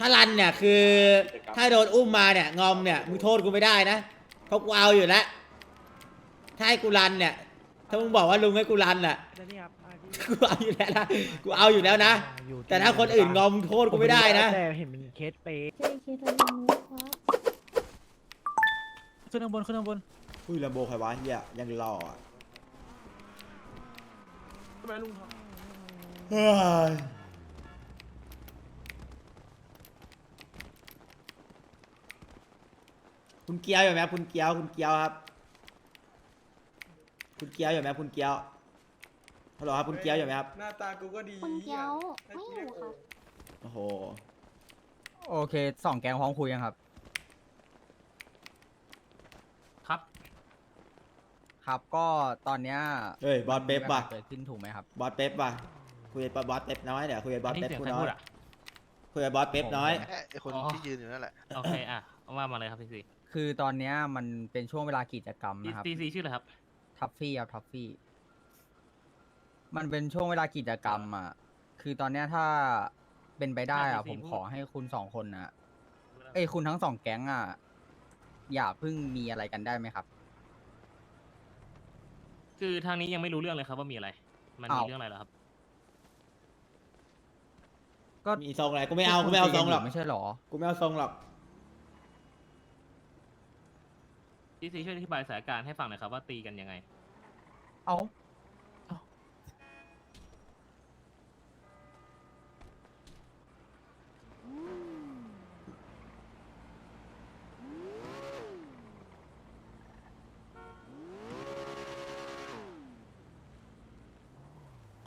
ถ้ารันเนี่ยคือถ้าโดนอุ้มมาเนี่ยงอมเนี่ยมึงโทษกูไม่ได้นะเพราะกูเอาอยู่แล้วถ้าให้กูรันเนี่ย ถ้ามึงบอกว่าลุงให้กูรันอะกูเอาอยู่แล้วนะกูเอาอยู่แล้วนะแต่ถ้าคนอื่นงอมมึงโทษกูไม่ได้นะ แต่เห็นเป็นเคสเปย์เคยคิดว่ายังรู้ครับ ขึ้นข้างบนขึ้นข้างบนอุ้ยลำโบใครวะเฮียยังรออะทำไมลุงเฮ้ คุณเกียวอยู่ไหมครับคุณเกียวคุณเกียวครับ คุณเกียวอยู่ไหมครับคุณเกียวฮัลโหลครับคุณเกียวอยู่ไหมครับหน้าตากูก็ดีคนเกี้ยวไม่อยู่ค่ะโอ้โหโอเคสองแกงพร้อมคุยยังครับ ครับ ครับก็ตอนเนี้ยเฮ้ยบอสเป๊ปว่ะเกิดขึ้นถูกไหมครับบอสเป๊ปว่ะคุยกับบอสเป๊ปน้อยเดี๋ยวคุยกับบอสนี่เป๊ปเสียงกูใครน้อพูยดอะคุยกับบอสเป๊ปน้อยไอคนอ๋อที่ยืนอยู่นั่นแหละโอเคอะเอาว่ามาเลยครับพี่ซี คือตอนเนี้ยมันเป็นช่วงเวลากิจกรรมนะครับซีซีชื่ออะไรครับ ทัฟฟี่ครับทัฟฟี่ มันเป็นช่วงเวลากิจกรรมอะ คือตอนเนี้ยถ้าเป็นไปได้อะ อะผมพี่ขอให้คุณสองคนนะเอ้ยคุณทั้งสองแก๊งอะ อย่าเพิ่งมีอะไรกันได้ไหมครับ คือทางนี้ยังไม่รู้เรื่องเลยครับว่ามีอะไร มันมีอ้าว เรื่องอะไรเหรอครับ ก็มีทรงอะไรกูไม่เอากูไม่เอาทรงหรอกไม่ใช่หรอ กูไม่เอาทรงหรอก พี่ซีช่วยอธิบายสถานการณ์ให้ฟังหน่อยครับว่าตีกันยังไง เอา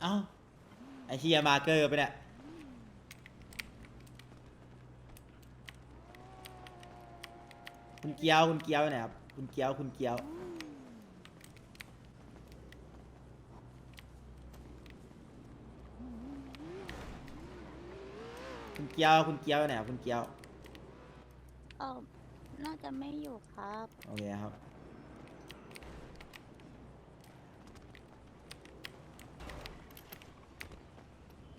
เอ้าไอเฮียมาร์เกอร์ไปเนี่ยคุณเกียวคุณเกียวเนี่ยครับ คุณเกียวคุณเกียวคุณเกียวคุณเกียวเนี่ยครับคุณเกียวเออน่าจะไม่อยู่ครับ โอเคครับ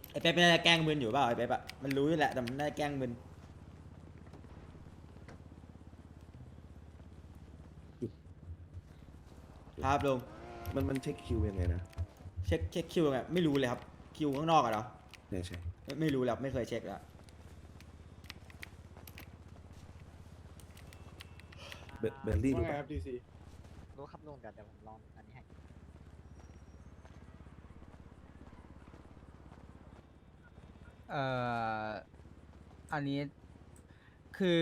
ไอ้เป๊ปมันน่าจะแกล้งมึนอยู่เปล่าไอ้เป๊ปอะมันรู้อยู่แหละแต่มันน่าจะแกล้งมึน ครับลุงมันมันเช็คคิวยังไงนะเช็คเช็คคิวไงไม่รู้เลยครับคิวข้างนอกอะเหรอใช่ใช่ไม่ไม่รู้แล้วไม่เคยเช็คแล้วเบเบลลี่ว่ารู้ไงปะครับดีซีรู้ครับลุงเดี๋ยวเดี๋ยวผมลองอันนี้ให้เอ่ออันนี้คือ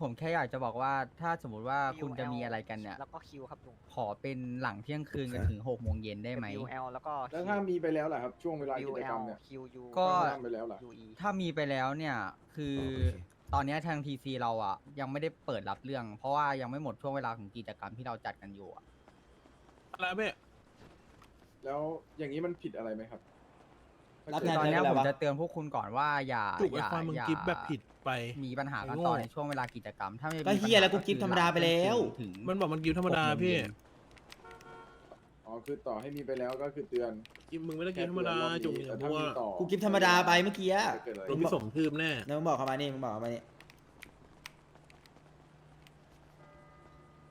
ผมแค่อยากจะบอกว่าถ้าสมมุติว่าคุณจะมีอะไรกันเนี่ย แล้วก็คิวครับลุง ขอเป็นหลังเที่ยงคืนกันถึงหกโมงเย็นได้ไหม WL แล้วก็ แล้วถ้ามีไปแล้วล่ะครับ ช่วงเวลากิจกรรม WL เนี่ย QU ก็ทำไปแล้วล่ะ UE ถ้ามีไปแล้วเนี่ยคือตอนเนี้ยทางทีซีเราอะ ยังไม่ได้เปิดรับเรื่อง เพราะว่ายังไม่หมดช่วงเวลาของกิจกรรมที่เราจัดกันอยู่อะอะไรเบ้แล้วอย่างนี้มันผิดอะไรไหมครับ รับคือแทนตอนได้เนี้ยอะไรผมวะจะเตือนพวกคุณก่อนว่าอย่าถูกอไอ้ย่าควายมึงอย่ากิฟแบบผิดไป มีปัญหากันไอ้โง่ต่อในช่วงเวลากิจกรรม ถ้าไม่มีก็เหี้ยแล้วกูปัญหากิฟธรรมดาไปแล้ว ถึง มันบอกมันกิฟธรรมดาพี่หกโมงเย็น อ๋อคือต่อให้มีไปแล้วก็คือเตือนกิฟมึงไม่ได้กิฟธรรมดาจุ่มอย่างแต่เพถ้าราะว่ามีต่อกูกิฟธรรมดาไปเมื่อกี้อะจะเกิดอะไรโดนพี่สมทืบแน่แล้วมึงบอกเขามานี่มึงบอกเขามานี่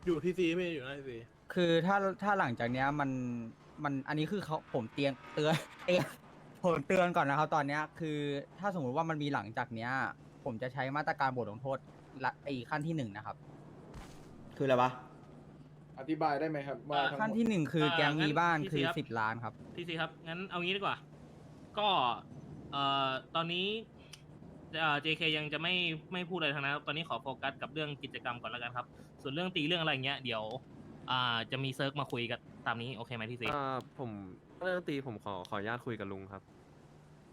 อยู่ที่ซีไม่อยู่ในซีคือถ้าถ้าหลังจากเนี้ยมันมันอันนี้คือเขาผมเตียงเตือนเอย ผมเตือนก่อนนะครับ ตอนเนี้ยคือถ้าสมมุติว่ามันมีหลังจากเนี้ย ผมจะใช้มาตรการบทลงโทษละไอขั้นที่หนึ่งนะครับ คืออะไรวะ อธิบายได้ไหมครับว่าทั้งหมด ขั้นที่หนึ่งคืออ่าแก๊งมีบ้านงั้นคือพี่สิครับสิบล้านครับพี่ซีครับ งั้นเอางี้ดีกว่า ก็เอ่อตอนนี้เอ่อ JK ยังจะไม่ไม่พูดอะไรทางนั้นครับตอนนี้ขอโฟกัสกับเรื่องกิจกรรมก่อนแล้วกันครับ ส่วนเรื่องตีเรื่องอะไรเงี้ยเดี๋ยว อ่าจะมีเซิร์ฟมาคุยกันตามนี้โอเคไหมพี่ซี อ่าผมเรื่องตีผมขอขออนุญาตคุยกับลุงครับ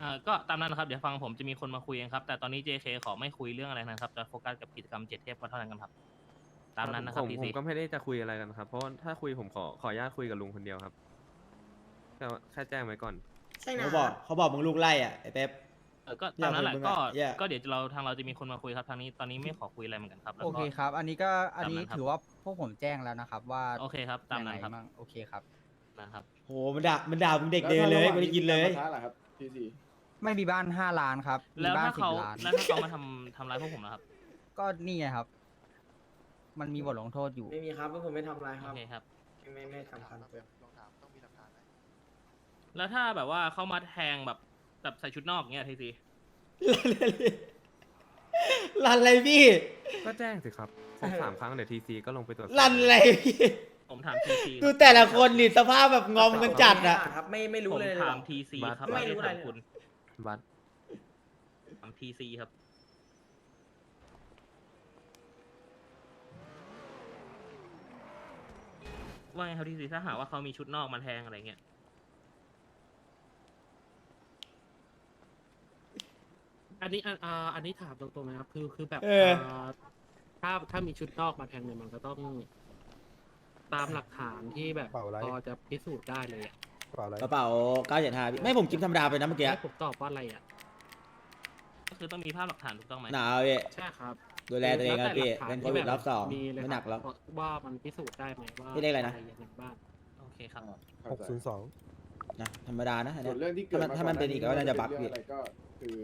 อ่าก็ตามนั้นนะครับ เดี๋ยวฟังผมจะมีคนมาคุยเองครับ แต่ตอนนี้ JK ขอไม่คุยเรื่องอะไรนะครับ จะโฟกัสกับกิจกรรมเจ็ดเทพก็เท่านั้นกันครับ ตามนั้นนะครับผมพี่ผมซี ก็ไม่ได้จะคุยอะไรกันครับ เพราะว่าถ้าคุยผมขอขออนุญาตคุยกับลุงคนเดียวครับแค่ว่าแค่แจ้งไว้ก่อนเขาบอกเขาบอกมึงลูกไล่อะไอ้เป๊ป เออก็ตามนั้นแหละอย่าคุยมึงก็อะอย่าก็เดี๋ยวเราทางเราจะมีคนมาคุยครับทางนี้ตอนนี้ไม่ขอคุยอะไรเหมือนกันครับแล้วโอก็ เคครับ อันนี้ก็อันนี้ตามนั้นครับ ถือว่าพวกผมแจ้งแล้วนะครับ ว่าโอเคครับตามนั้นยังไงครับบ้างโอเคครับ นะครับ โหมันด่ามันด่ามึงเด็กเดินเลยแวถ้าระหว่างไม่ได้ยินเลยมีการปะทะล่ะครับดีซี ไม่มีบ้านห้าล้านครับมีแล้วบ้านถ้าสิบเขาล้าน แล้วถ้าเขามาทำทำร้ายพวกผมนะครับก็นี่ไงครับ มันมีบทลงโทษอยู่ ไม่มีครับพวกผมไม่ทำอะไรคโอรับ เคครับ ไม่ไม่ไม่สำคัญเกินแล้วถ้าแบบว่าเขามาแทงแบบแบบใส่ชุดนอกเงี้ยทีซีรันอะไรพี่ก็แจ้งสิครับครบสามครั้งเดี๋ยวทีซีก็ลงไปตรวจสอบรันอะไรพี่ผมถามทีซีดูแต่ละคนนี่สภาพแบบงอมกันจัดอะ ครับไม่ไม่รู้ผมเลย ถามหรอกทีซีครับไม่ไม่รู้ ได้อะไรถามเลยคุณ บัตรถามทีซีครับ ว่าไงครับทีซีถ้าหากว่าเขามีชุดนอกมาแทงอะไรเงี้ย อันนี้อันอ่าอันนี้ถามตรงๆนะครับ คือคือแบบเอออ่าถ้าถ้ามีชุดนอกมาแทงเนี่ยมันก็ต้อง ตามหลักฐานที่แบบเปล่าอะไร พอจะพิสูจน์ได้เลยอะ เปล่าอะไรกระเป๋า975พี่ไม่ผมกินธรรมดาไปนะเมื่อกี้ให้ผมตอบว่าอะไรอะ ก็คือต้องมีภาพหลักฐานถูกต้องไหมหนาวพี่ใช่ครับดูแลตัวเองครับพี่แล้วแต่หลักฐาเป็นโคที่วิดแรอบสองมีเลยไม่หนักคแล้รัวบว่ามันพิสูจน์ได้ไหมว่าพี่เลขอะไรนะอย่างไรบ้างโอเคครับ หกศูนย์สองนะธรรมดานะอันส่เนี้วย นเรื่องที่เกิดถ้ามันถ้ามันเป็นอีกก็น่าจะบักเรื่พี่องอะไรก็คือ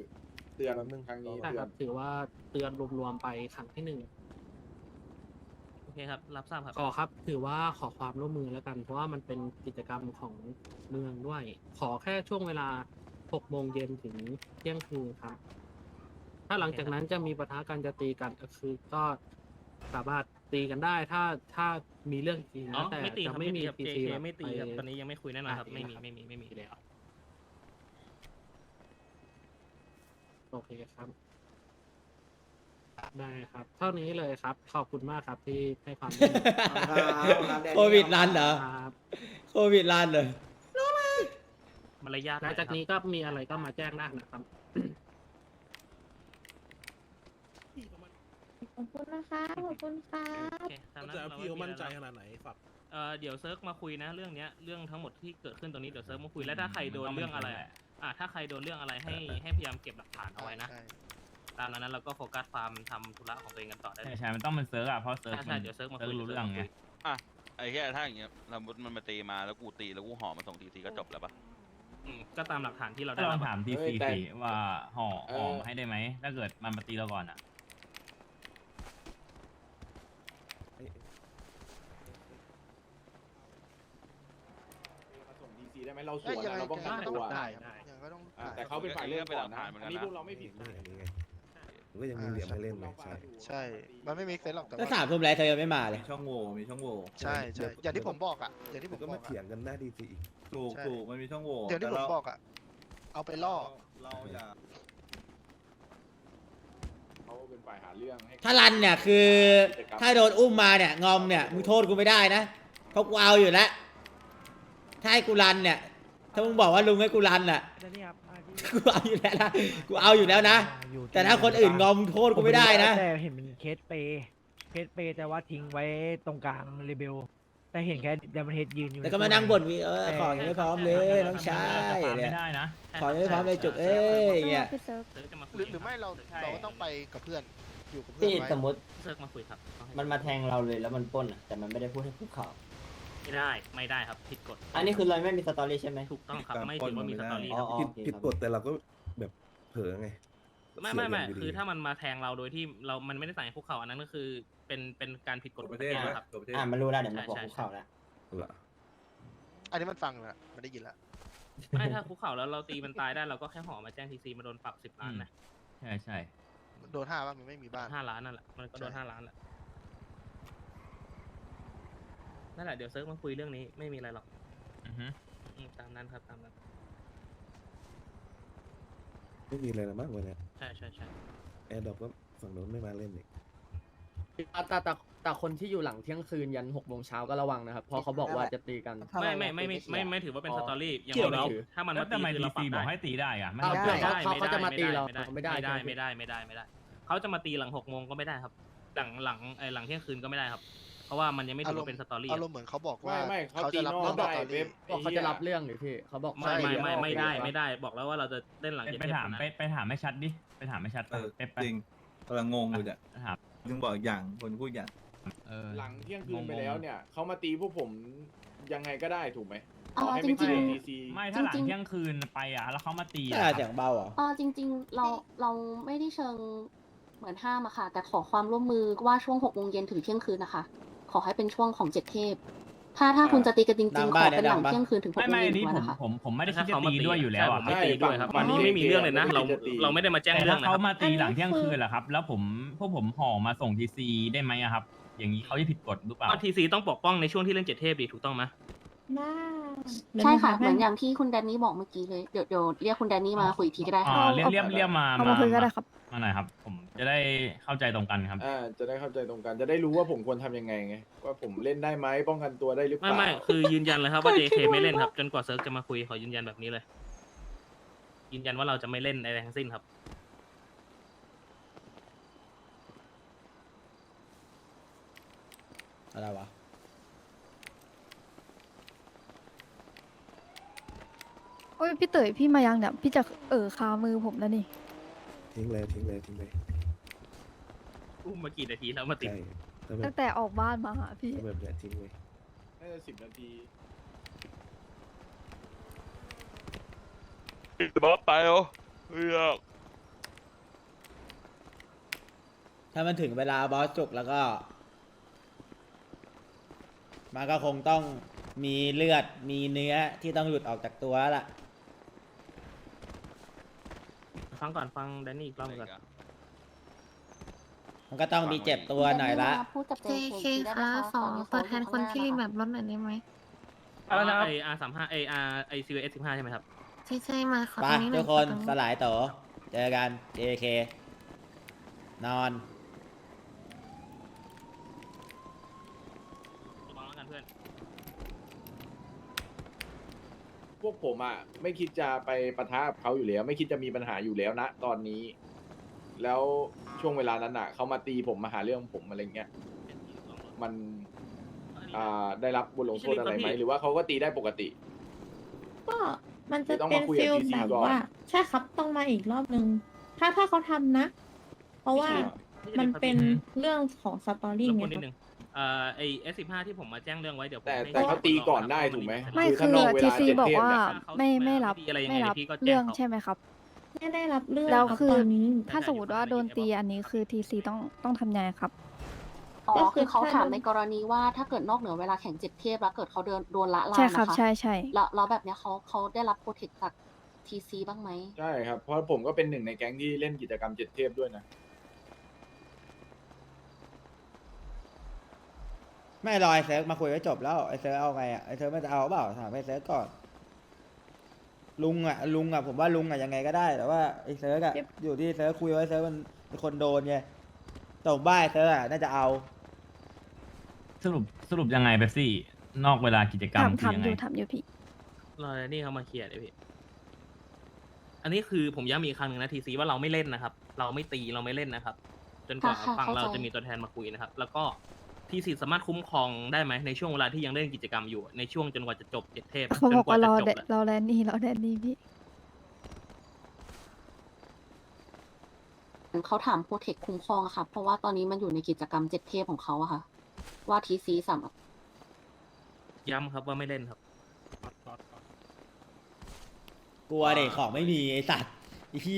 เตือนครั้งนี้ใช่เตืคอรันบถือว่าเตือนรวมๆไปครั้งที่หนึ่งโอ เคครับ รับทราบครับขอครับ ถือว่าขอความร่วมมือแล้วกัน เพราะว่ามันเป็นกิจกรรมของเมืองด้วย ขอแค่ช่วงเวลา6โมงเย็นถึงเที่ยงคืนครับ ถ้าหลังจากนั้นจะมีปะทะกันจะตีกันก็คือก็สามารถตีกันได้ถ้าถ้ามีเรื่องจริงอ๋อนะแต่ไม่ตีคจะรับไม่ไม่มีมีครับ PC JK แบบไม่ตีครับปตอนนี้ยังไม่คุยแน่นอนครับอะไม่มีครับไม่มีไม่มี แล้ว โอเคครับ ได้ครับ เท่านี้เลยครับ ขอบคุณมากครับที่ให้ความร่วมมือครับแดนนี่โควิดรันเหรอ ครับโควิดรันเลยมารยาทหลังจากนี้ก็มีอะไรก็มาแจ้งได้นะครับ ขอบคุณนะคะ ขอบคุณค่ะโอเคตามนั้นแต่เราพี่เขาไมั่นใจแล้วขนาดไหนฝาก เอ่อเดี๋ยวเซิร์ฟมาคุยนะเรื่องเนี้ยเรื่องทั้งหมดที่เกิดขึ้นตรงนี้เดี๋ยวเซิร์ฟมาคุยแล้วถ้าใครโดนเรื่องอะไรอะอะถ้าใครโดนเรื่องอะไรให้ให้พยายามเก็บหลักฐานเอาไว้นะ ตามนั้นเราก็โฟกัสฟาร์มทำธุระของตัวเองกันต่อได้เลใช่ยใช่มันต้องเป็นเซิร์ฟอะเพราะเซิร์ฟใช่ใช่เดี๋ยวเซิร์ฟมาคุยรู้เรื่องไงไอ้เหี้ยถ้าอย่างเงี้ยสมมติมันมาตีมาแล้วกูตีแล้วกูห่อมาส่งทีทีก็จบแล้วปะอืมก็ตามหลักฐานที่เราก็ได้ลอรังบถามทีเอ้ซียแต่สิว่าห่อเออห่อมาให้ได้ไหมถ้าเกิดมันมาตีเราก่อนอะมาส่งดีซีได้ไหมเราสวนอะเราป้องกันตัวได้ ได้อ่าแต่เขาเป็นฝ่ายเริ่มก่อนนะอันนี้พวกเราไม่ผิดนี่อันนี้ไง มันก็ยังมีเหลี่ยมให้เล่นเลยใช่ ใช่ มันไม่มีเซนหรอกแต่ถ้าถามทุ่มไรเธอยังไม่มาเลยช่องโหว่มีช่องโหว่ใช่ใช่ อย่างที่ผมบอกอะ อย่างที่ผมันมก็บมาอกเถียงกันหน้าดีซีอีก ถูกถูกมันมีช่องโหว่อย่างที่ผมบอกอะ เอาไปล่อ เราอย่าเขาเป็นฝ่ายหาเรื่องให้ถ้ารันเนี่ยคือ ถ้าโดนอุ้มมาเนี่ยงอมเนี่ยมึงโทษกูไม่ได้นะเพราะกูเอาอยู่แล้วถ้าให้กูรันเนี่ย ถ้ามึงบอกว่าลุงให้กูรันอะ กูเอาอยู่แล้วนะกูเอาอยู่แล้วนะแต่ถ้าคนอื่นงอมมึงโทษกูไม่ได้นะ แต่เห็นเป็นเคสเปย์เคสเปย์แต่ว่าทิ้งไว้ตรงกลางเรเบล แต่เห็นแค่ดัมเบิลเฮดยืนอยู่แล้วก็มานั่งบ่นวิเออของยังไม่พร้อมเลยน้องชายตามเนี่ไม่ยได้นะของยังไม่พร้อมเลยจุกเอ้ยอย่างเงี้ยพี่เซิร์ฟเซิร์ฟจะมาคุหยรือหรือไม่เราใช่เราก็ต้องไปกับเพื่อนอยู่กับเพื่อนพี่ไว้สมมติเซิร์ฟมาคุยครับเอาให้มันมาแทงเราเลยแล้วมันปล้นอะแต่มันไม่ได้พูดให้คุกเข่า ไม่ได้ไม่ได้ครับผิดกฎอันนี้คือเราไม่มีสตอรี่ใช่ไหม ถูกต้องครับไม่ถือว่ามีสตอรี่ครับ อ๋อผิดผิดกฎแต่เราก็แบบเผลอไงไม่ไม่ไม่เสียเงินยู่ดีคือถ้ามันมาแทงเราโดยที่เรา มันไม่ได้สั่งให้คุกเข่าอันนั้นก็คือเป็นเป็นการผิดกฎประเทศนะครับตัวประเทศอ่ามันรู้แล้วเดี๋ยวมันใช่บอกใช่คุกเข่าแล้วเหรออันนี้มันฟังแล้วมันได้ยินแล้ว ไม่ถ้าคุกเข่าแล้วเราตีมันตายได้เราก็แค่ห่อมาแจ้งทีซีมาโดนปรับสิบล้านนะใช่ใช่โดนห้าว่ามันไม่มีบ้านห้าล้านนั่นแหละมันก็โดนใช่ห้าล้านแหละ นั่นแหละเดี๋ยวเซิร์ฟมาคุยเรื่องนี้ไม่มีอะไรหรอกอือฮึอืมตามนั้นครับตามนั้นไม่มีอะไรละมั้งวันเนี้ยใช่ใช่ใช่แอร์ดรอปก็ฝั่งโน้นไม่มาเล่นอีกแต่แต่แต่คนที่อยู่หลังเที่ยงคืนยันหกโมงเช้าก็ระวังนะครับเพราะเขาบอกว่าจะตีกัน ไม่ไม่ไม่ไม่ไม่ไม่ถือว่าเป็นสตอรี่อย่างเกี่ยวเราแล้ว ถ้ามันแล้วมาตีทำไมคือทีเราปรัซีบบอกได้ให้ตีได้อะไม่อ้าวเข้าเพื่ใจอนเขาเขาเขาจะมาตีเราไม่ได้ไม่ได้ไม่ได้ใช่ไหมไม่ได้ไม่ได้ไม่ได้ เขาจะมาตีหลังหกโมงก็ไม่ได้ครับ หลังหลังไอหลังเที่ยงคืนก็ไม่ได้ครับ เพราะว่ามันยังไม่ถือว่าเป็นสตอรี่อารมณ์เหมือนเขาบอกว่าไม่ไม่เขาเขาตีจะรับนอเรื่กองได้ต่อเว็บบอกเขาจะรับเรื่องหรือพี่เขาบอกไม่ไม่ไม่ไม่ได้ใช่ไม่ได้บอกแล้วว่าเราจะเล่นหลังไปเจ็ดไปเทปถามนะไปไปถามไม่ชัดดิไปถามไม่ชัดเออเป๊ปไปจริงกำลังงงอยู่เนี่ยถามถึงบอกอีกอย่างคนพูดอย่าง เออ หลังเที่ยงคืนไปแล้วเนี่ยเขามาตีพวกผมยังไงก็ได้ถูกไหมต่อให้ไม่จริใช่งทีซีไม่ถ้าหลังจริงๆ เที่ยงคืนไปอะแล้วเขามาตีน่าอะเสียงเบาเหรอเออจริง ๆ เราเราไม่ได้เชิงเหมือนห้ามอะค่ะ แต่ขอความร่วมมือว่าช่วงหกโมงเย็นถึงเที่ยงคืนนะคะ ขอให้เป็นช่วงของเจ็ดเทพ ถ้าถ้าคุณจะตีกันจดัริงงๆขบ้าอนเป็นเนี่ยหลังดังปะเที่ยงคืนถึงหกไม่โมงไม่เย็อันนดีนี้กว่าผมนะคะ ผมผมไม่ได้คิดถ้าจะเขามาตีตีด้วยอยู่แล้วอะใช่ผมไม่ตีด้วยครับวันนี้ไม่มีเรื่องเลยนะ เราเราไม่ได้มาแจ้งแต่เรื่อถ้างนะคเขารับมาตีหลังเที่ยงคืนเหรอครับ แล้วผมพวกผมห่อมาส่งทีซีได้ไหมอะครับ อย่างนี้เขาจะผิดกฎหรือเปล่า ทีซีต้องปกป้องในช่วงที่เล่นเจ็ดเทพดีถูกต้องไหมใช่ค่ะเหมือนอย่างที่คุณแดนนี่บอกเมื่อกี้เลยเดี๋ยวเดี๋ยวเรียกคุณแดนนี่มาคุยอีกทีก็ได้อ่าค่ะ เรียกเรียกเรียกมา เอามาคุยก็ได้ครับ มาหน่อยครับ ผมจะได้เข้าใจตรงกันครับ อ่าจะได้เข้าใจตรงกันจะได้รู้ว่าผมควรทำยังไงไงว่าผมเล่นได้ไหมป้องกันตัวได้หรือเปไม่ล่าไม่คือยืนยันเลยครับว่า JK ไม่เล่นครับ จนกว่าเซิร์ฟจะมาคุยขอยืนยันแบบนี้เลย ยืนยันว่าเราจะไม่เล่นอะไรทั้งสิ้นครับ อะไรวะ โอ้ยพี่เต๋ยพี่มายังเนี่ยพี่จะเออคามือผมแล้วนี่ ทิ้งเลยทิ้งเลยทิ้งเลยอุ้มมากี่นาทีแล้วมาติด ใช่ถ้าแบตั้บงแต่ออกบ้านมาหาพี่ ถ้าแบบเนี้ยทิ้งเลยน่าจะสิบนาทีบอสไปเหรอเฮ้ยถ้ามันถึงเวลาบอสจุกแล้วก็ มันก็คงต้องมีเลือดมีเนื้อที่ต้องหลุดออกจากตัวแล้วล่ะ ฟังก่อนฟังแดนนี่อีกรอบก่อนมันก็ต้องมีเจ็บตัวหน่อยละ พูดกับ JK ได้ไหมคะขอตัวแทนคนที่รีแมปรถหน่อยได้ไหม อะไรนะไออาร์สามห้าไออาร์ไอซีเอสสิบห้าใช่ไหมครับ ใช่ใช่มาขอไปตรงนี้หน่ทุอยกคนขอตรงสลายโตอเจอกัน JK นอน ระวังแล้วกันเพื่อน พวกผมอะไม่คิดจะไปปะทะกับเขาอยู่แล้ว ไม่คิดจะมีปัญหาอยู่แล้วนะตอนนี้ แล้วช่วงเวลานั้นอะเขามาตีผมมาหาเรื่องผมอะไรเงี้ยมันอ่าได้รับบทลงโทษอะไรไหมหรือว่าเขาก็ตีได้ปกติ ก็มันจะเดี๋ยวต้องเป็มานคุยกับฟิล TC แบบก่อน ว่า ใช่ครับต้องมาอีกรอบนึง ถ้าถ้าเขาทำนะ เพราะว่ามันเป็นเรื่องของสตอรี่รบกไงวนนิดคนึรับง เอ่อไอเอสสิบห้าที่ผมมาแจ้งเรื่องไว้เดี๋ยวผมแต่ให้แต่เขาตีก่อนได้ถูกไหม ไม่คือคืถ้าอนอกเวทีลาซีเจ็ดบอกเทพว่าเนี่ย ไม่ไม่รับอะไรยังไงไม่รับพี่ก็แจ้งเรื่องเขา ใช่ไหมครับ ไม่ได้รับเรื่องแล้วรับคือตอนนี้ ถ้าสมมติว่าโดนตีอันนี้คือทีซีต้องต้องทำยังไงครับ อ๋อก็คืคือ อเขาถ้าถามโดนในกรณีว่าถ้าเกิดนอกเหนือเวลาแข่งเจ็ดเทพแล้วเกิดเขาเดินโดนละลานใช่นะคะครับใช่ใช่ แล้วแล้วแบบเนี้ยเขาเขาได้รับโปรเทคจากทีซีบ้างไหม ใช่ครับ เพราะผมก็เป็นหนึ่งในแก๊งที่เล่นกิจกรรมเจ็ดเทพด้วยนะ ไม่รอไอเซิร์ฟมาคุยก็จบแล้วไอเซิร์ฟเอาไงอะไอเซิร์ฟมันจะเอาเปล่าถามไอเซิร์ฟก่อน ลุงอะลุงอะผมว่าลุงอะยังไงก็ได้แต่ว่าไอเซิร์ฟอะอยู่ที่เซิร์ฟคุยไว้เซิร์ฟมันเป็นคนโดนไงตบบ้ายเซิร์ฟอะน่าจะเอา สรุปสรุปยังไงเบปซี่ นอกเวลากิจกรรมทำคือยังทำอไงยู่ทำอยู่พี่ รอแดนนี่เขามาเคลียร์เลยพี่ อันนี้คือผมย้ำอีกครั้งหนึ่งนะทีซีว่าเราไม่เล่นนะครับ เราไม่ตีเราไม่เล่นนะครับ จนกว่าค่ะค่ะฝั่งเราเข้าใจ จะมีตัวแทนมาคุยนะครับ แล้วก็ ทีซีสามารถคุ้มครองได้ไหมในช่วงเวลาที่ยังเล่นกิจกรรมอยู่ในช่วงจนกว่าจะจบเจ็ดเทพเขาจบนอกกว่าว่าจะรอจบแดแหละรอแดนนี่รอแดนนี่พี่ เขาถามโปรเทคคุ้มครองอะค่ะ เพราะว่าตอนนี้มันอยู่ในกิจกรรมเจ็ดเทพของเขาอะค่ะ ว่าทีซีสามารถย้ำครับว่าไม่เล่นครับ กลัวเด็กของไม่มีไอสัตว์ไอ้เหี้ย